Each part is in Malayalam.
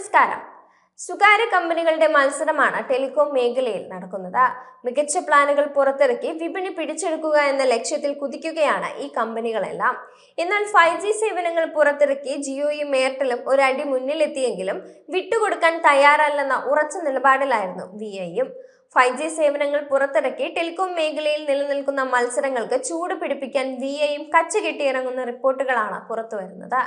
നമസ്കാരം. സ്വകാര്യ കമ്പനികളുടെ മത്സരമാണ് ടെലികോം മേഖലയിൽ നടക്കുന്നത്. മികച്ച പ്ലാനുകൾ പുറത്തിറക്കി വിപണി പിടിച്ചെടുക്കുക എന്ന ലക്ഷ്യത്തിൽ കുതിക്കുകയാണ് ഈ കമ്പനികളെല്ലാം. എന്നാൽ ഫൈവ് ജി സേവനങ്ങൾ പുറത്തിറക്കി ജിയോയും എയർടെലും ഒരടി മുന്നിലെത്തിയെങ്കിലും വിട്ടുകൊടുക്കാൻ തയ്യാറല്ലെന്ന ഉറച്ച നിലപാടിലായിരുന്നു വി ഐയും ഫൈവ് ജി സേവനങ്ങൾ പുറത്തിറക്കി ടെലികോം മേഖലയിൽ നിലനിൽക്കുന്ന മത്സരങ്ങൾക്ക് ചൂട് പിടിപ്പിക്കാൻ വി ഐയും കച്ചകെട്ടിയിറങ്ങുന്ന റിപ്പോർട്ടുകളാണ് പുറത്തുവരുന്നത്.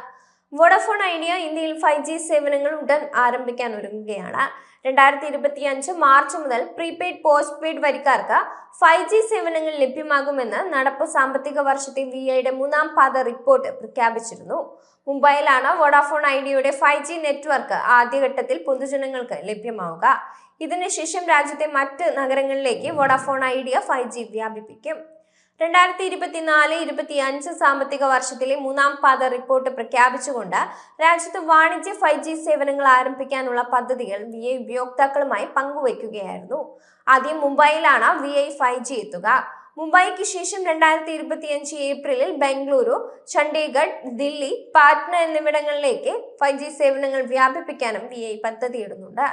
വോഡഫോൺ ഐഡിയ ഇന്ത്യയിൽ ഫൈവ് ജി സേവനങ്ങൾ ഉടൻ ആരംഭിക്കാൻ ഒരുങ്ങുകയാണ്. രണ്ടായിരത്തി ഇരുപത്തി അഞ്ച് മാർച്ച് മുതൽ പ്രീപെയ്ഡ് പോസ്റ്റ് പെയ്ഡ് വരിക്കാർക്ക് ഫൈവ് ജി സേവനങ്ങൾ ലഭ്യമാകുമെന്ന് നടപ്പ് സാമ്പത്തിക വർഷത്തെ വി ഐയുടെ മൂന്നാം പാദ റിപ്പോർട്ട് പ്രഖ്യാപിച്ചിരുന്നു. മുംബൈയിലാണ് വോഡാഫോൺ ഐഡിയയുടെ ഫൈവ് ജി നെറ്റ്വർക്ക് ആദ്യഘട്ടത്തിൽ പൊതുജനങ്ങൾക്ക് ലഭ്യമാവുക. ഇതിനുശേഷം രാജ്യത്തെ മറ്റ് നഗരങ്ങളിലേക്ക് വോഡാഫോൺ ഐഡിയ ഫൈവ് ജി വ്യാപിപ്പിക്കും. രണ്ടായിരത്തി ഇരുപത്തിനാല് ഇരുപത്തി അഞ്ച് സാമ്പത്തിക വർഷത്തിലെ മൂന്നാം പാദ റിപ്പോർട്ട് പ്രഖ്യാപിച്ചുകൊണ്ട് രാജ്യത്ത് വാണിജ്യ ഫൈവ് ജി സേവനങ്ങൾ ആരംഭിക്കാനുള്ള പദ്ധതികൾ വി ഐ ഉപയോക്താക്കളുമായി പങ്കുവയ്ക്കുകയായിരുന്നു. ആദ്യം മുംബൈയിലാണ് വി ഐ ഫൈവ് ജി എത്തുക. മുംബൈക്ക് ശേഷം രണ്ടായിരത്തി ഇരുപത്തിയഞ്ച് ഏപ്രിലിൽ ബംഗളൂരു ചണ്ഡീഗഡ് ദില്ലി പാറ്റ്ന എന്നിവിടങ്ങളിലേക്ക് ഫൈവ് ജി സേവനങ്ങൾ വ്യാപിപ്പിക്കാനും വി ഐ പദ്ധതിയിടുന്നുണ്ട്.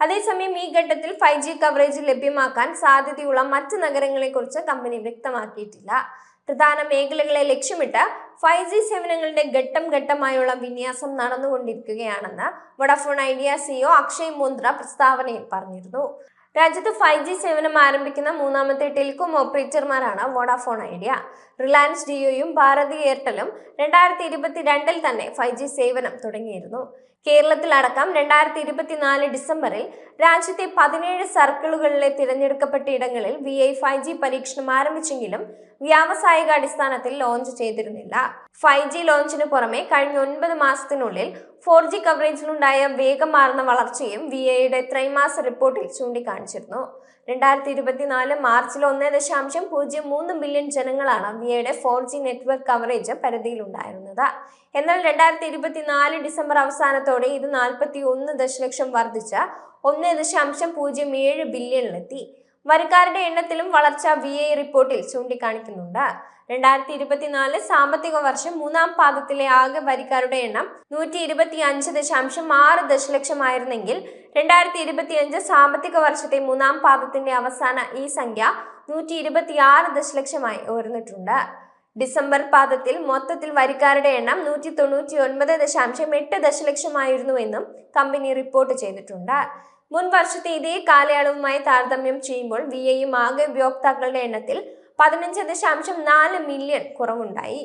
അതേസമയം ഈ ഘട്ടത്തിൽ ഫൈവ് ജി കവറേജ് ലഭ്യമാക്കാൻ സാധ്യതയുള്ള മറ്റ് നഗരങ്ങളെക്കുറിച്ച് കമ്പനി വ്യക്തമാക്കിയിട്ടില്ല. പ്രധാന മേഖലകളെ ലക്ഷ്യമിട്ട് ഫൈവ് ജി സേവനങ്ങളുടെ ഘട്ടം ഘട്ടമായുള്ള വിന്യാസം നടന്നുകൊണ്ടിരിക്കുകയാണെന്ന് Vodafone Idea CEO Akshay Mundra പ്രസ്താവനയിൽ പറഞ്ഞിരുന്നു. രാജ്യത്ത് ഫൈവ് ജി സേവനം ആരംഭിക്കുന്ന മൂന്നാമത്തെ ടെലികോം ഓപ്പറേറ്റർമാരാണ് വോഡാഫോൺ ഐഡിയ. റിലയൻസ് ജിയോയും ഭാരതി എയർടെലും രണ്ടായിരത്തി ഇരുപത്തിരണ്ടിൽ തന്നെ ഫൈവ് ജി സേവനം തുടങ്ങിയിരുന്നു. കേരളത്തിലടക്കം രണ്ടായിരത്തി ഇരുപത്തിനാല് ഡിസംബറിൽ രാജ്യത്തെ പതിനേഴ് സർക്കിളുകളിലെ തിരഞ്ഞെടുക്കപ്പെട്ട ഇടങ്ങളിൽ വി ഐ ഫൈവ് ജി പരീക്ഷണം ആരംഭിച്ചെങ്കിലും വ്യാവസായിക അടിസ്ഥാനത്തിൽ ലോഞ്ച് ചെയ്തിരുന്നില്ല. ഫൈവ് ജി ലോഞ്ചിന് പുറമെ കഴിഞ്ഞ ഒൻപത് മാസത്തിനുള്ളിൽ ഫോർ ജി കവറേജിലുണ്ടായ വേഗമാർന്ന വളർച്ചയും വി ഐയുടെ ത്രൈമാസ റിപ്പോർട്ടിൽ ചൂണ്ടിക്കാണിച്ചിരുന്നു രണ്ടായിരത്തി ഇരുപത്തിനാല് മാർച്ചിൽ ഒന്ന് ദശാംശം പൂജ്യം മൂന്ന് ബില്യൺ ജനങ്ങളാണ് വിയയുടെ ഫോർ ജി നെറ്റ്വർക്ക് കവറേജ് പരിധിയിലുണ്ടായിരുന്നത്. എന്നാൽ രണ്ടായിരത്തി ഇരുപത്തിനാല് ഡിസംബർ അവസാനത്തോടെ ഇത് നാൽപ്പത്തി ഒന്ന് ദശലക്ഷം വർദ്ധിച്ച ഒന്ന് ദശാംശം പൂജ്യം ഏഴ് ബില്യണിലെത്തി. വരിക്കാരുടെ എണ്ണത്തിലും വളർച്ച വി ഐ റിപ്പോർട്ടിൽ ചൂണ്ടിക്കാണിക്കുന്നുണ്ട്. രണ്ടായിരത്തി ഇരുപത്തിനാല് സാമ്പത്തിക വർഷം മൂന്നാം പാദത്തിലെ ആകെ വരിക്കാരുടെ എണ്ണം നൂറ്റി ഇരുപത്തി അഞ്ച് ദശാംശം ആറ് ദശലക്ഷമായിരുന്നെങ്കിൽ രണ്ടായിരത്തി ഇരുപത്തി അഞ്ച് സാമ്പത്തിക വർഷത്തെ മൂന്നാം പാദത്തിന്റെ അവസാന ഈ സംഖ്യ നൂറ്റി ഇരുപത്തി ആറ് ദശലക്ഷമായി ഉയർന്നിട്ടുണ്ട്. ഡിസംബർ പാദത്തിൽ മൊത്തത്തിൽ വരിക്കാരുടെ എണ്ണം നൂറ്റി തൊണ്ണൂറ്റി ഒൻപത് ദശാംശം എട്ട് ദശലക്ഷമായിരുന്നുവെന്നും കമ്പനി റിപ്പോർട്ട് ചെയ്തിട്ടുണ്ട്. മുൻ വർഷത്തെ ഇതേ കാലയളവുമായി താരതമ്യം ചെയ്യുമ്പോൾ വി ഐയും ആകെ ഉപയോക്താക്കളുടെ എണ്ണത്തിൽ പതിനഞ്ച് ദശാംശം നാല് മില്യൺ കുറവുണ്ടായി.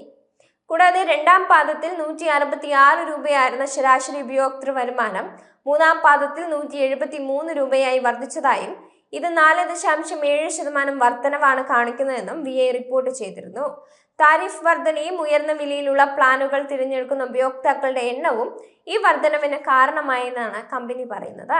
കൂടാതെ രണ്ടാം പാദത്തിൽ നൂറ്റി അറുപത്തി ആറ് രൂപയായിരുന്ന ശരാശരി ഉപയോക്തൃ വരുമാനം മൂന്നാം പാദത്തിൽ നൂറ്റി എഴുപത്തി മൂന്ന് രൂപയായി വർദ്ധിച്ചതായും ഇത് നാല് ദശാംശം ഏഴ് ശതമാനം വർധനവാണ് കാണിക്കുന്നതെന്നും വി ഐ റിപ്പോർട്ട് ചെയ്തിരുന്നു. താരിഫ് വർധനയും ഉയർന്ന വിലയിലുള്ള പ്ലാനുകൾ തിരഞ്ഞെടുക്കുന്ന ഉപയോക്താക്കളുടെ എണ്ണവും ഈ വർധനവിന് കാരണമായെന്നാണ് കമ്പനി പറയുന്നത്.